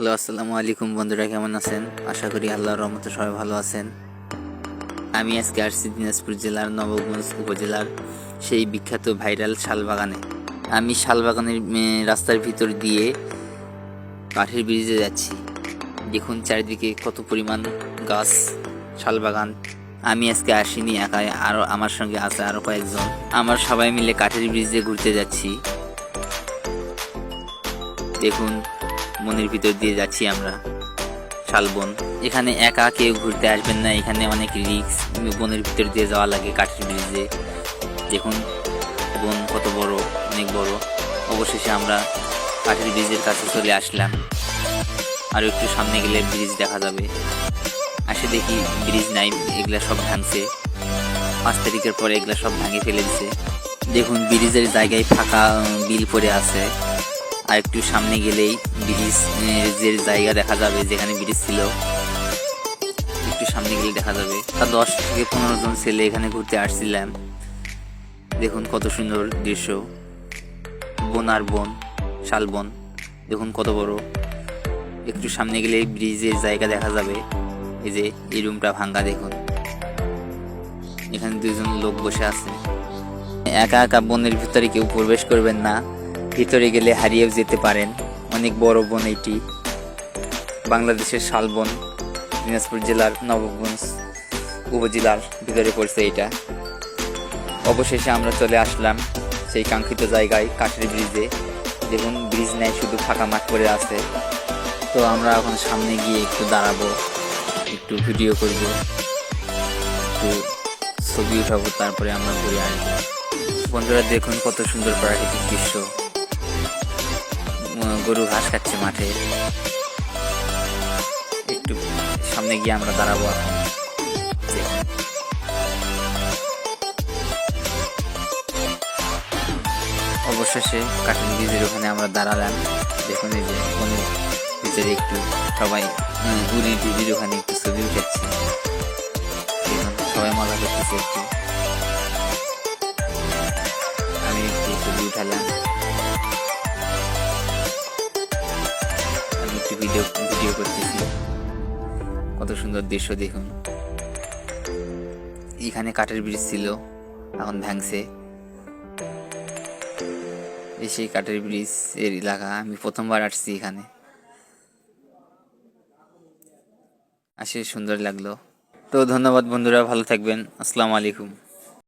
Hello, আসসালামু আলাইকুম বন্ধুরা, কেমন আছেন? আশা করি আল্লাহর রহমতে সবাই ভালো আছেন। আমি আজকে আসছি দিনাজপুর জেলার নবগঞ্জ উপজেলার সেই বিখ্যাত ভাইরাল শালবাগানে। আমি শালবাগানের রাস্তার ভিতর দিয়ে কাঠের ব্রিজে যাচ্ছি। দেখুন চারিদিকে কত পরিমাণ গাছ, শালবাগান। আমি আজকে আসিনি একাই আরও আমার সঙ্গে আছে আরও কয়েকজন। আমার সবাই মিলে কাঠের ব্রিজে ঘুরতে যাচ্ছি। দেখুন বনের ভিতর দিয়ে যাচ্ছি আমরা। শালবন এখানে একা কেউ ঘুরতে আসবেন না, এখানে অনেক রিক্স বনের ভিতর দিয়ে যাওয়া লাগে কাঠের ব্রিজে। দেখুন, বন কত বড়, অনেক বড়। অবশেষে আমরা কাঠের ব্রিজের কাছে চলে আসলাম। আর একটু সামনে গেলে ব্রিজ দেখা যাবে। আসে দেখি ব্রিজ নাই, এগুলা সব ভাঙছে। পাঁচ তারিখের পরে এগুলা সব ভাঙে ফেলে দিছে দেখুন, ব্রিজের জায়গায় ফাঁকা বিল পড়ে আছে। আর একটু সামনে গেলেই ব্রিজের জায়গা দেখা যাবে, যেখানে ব্রিজ ছিল, একটু সামনে গেলে দেখা যাবে। তা দশ থেকে পনেরো জন ছেলে এখানে ঘুরতে আসছিলাম। দেখুন কত সুন্দর দৃশ্য। বন আর বন শালবন দেখুন কত বড়। একটু সামনে গেলে ব্রিজের জায়গা দেখা যাবে। এই যে, এই রুমটা ভাঙ্গা, দেখুন। এখানে দুজন লোক বসে আছে। একা একা বনের ভিতরে কেউ প্রবেশ করবেন না। ভিতরে গেলে হারিয়েও যেতে পারেন। অনেক বড় বন এটি। বাংলাদেশের শালবন, দিনাজপুর জেলার নবগঞ্জ উপজেলার ভিতরে পড়ছে এটা। অবশেষে আমরা চলে আসলাম সেই কাঙ্ক্ষিত জায়গায় কাঠের ব্রিজে। দেখুন, ব্রিজ নেই, শুধু ফাঁকা মাঠ পড়ে আছে। তো আমরা এখন সামনে গিয়ে একটু দাঁড়াবো, একটু ভিডিও করব, একটু ছবি উঠাবো, তারপরে আমরা ঘুরে আসব। বন্ধুরা, দেখুন কত সুন্দর প্রাকৃতিক দৃশ্য। গরু ঘাস খাচ্ছে মাঠে। একটু সামনে গিয়ে আমরা দাঁড়াবো এখন। অবশেষে কাঠের ব্রিজের ওখানে আমরা দাঁড়ালাম। দেখুন এই যে বনের ভিতরে একটু সবাই উম, উড়ি টুড়ির ওখানে একটু ছবি দেখুন, সবাই মজা করতেছে একটু। আমি একটু ছবি উঠালাম। ভিডিও ভিডিও করতেছি। কত সুন্দর দৃশ্য দেখুন। এখানে কাঠের ব্রিজ ছিল, এখন ভাঙছে। এই সেই কাঠের ব্রিজের এলাকা, আমি প্রথমবার আসছি এখানে। আসে সুন্দর লাগল। তো ধন্যবাদ বন্ধুরা, ভালো থাকবেন। আসসালামু আলাইকুম।